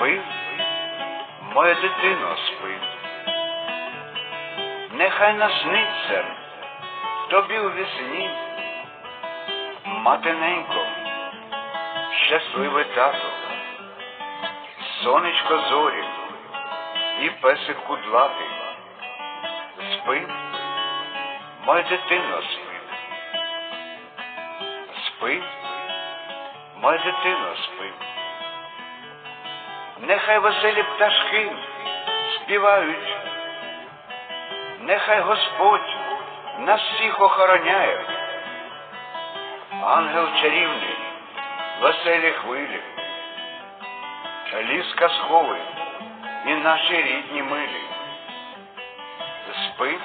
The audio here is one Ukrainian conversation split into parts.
Спи, моя дитино, спи. Нехай насниться тобі у вісні, матиненько, щасливий тато, сонечко зорі і песик кудлатий. Спи, моя дитино, спи. Спи, моя дитино, спи. Нехай веселі пташки співають, нехай Господь нас всіх охороняє. Ангел чарівний, веселі хвилі, ліс казковий і наші рідні милі. Спи,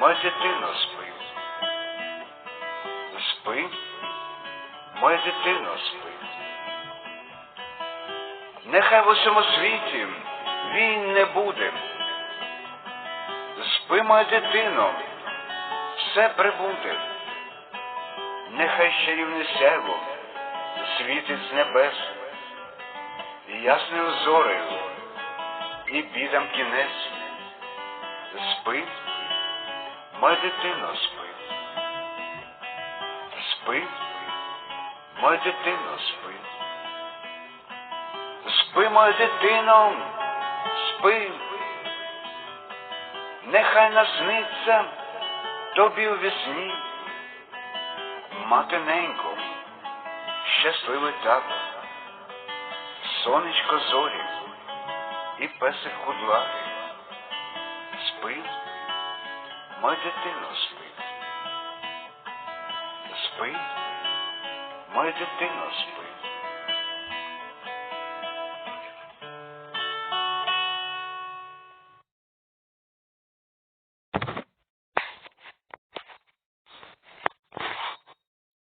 моя дитино, спи. Спи, моя дитино, спи. Нехай в усьому світі війн не буде. Спи, моя дитино, все прибуде. Нехай чарівне сяйво світить з небес, і ясною зорею, і бідам кінець. Спи, моя дитино, спи. Спи, моя дитино, спи. Спи, моя дитино, спи. Нехай насниться тобі у вісні, матиненько, щасливий тато, сонечко зорі і песик кудлатий. Спи, моя дитино, спи. Спи, моя дитино, спи.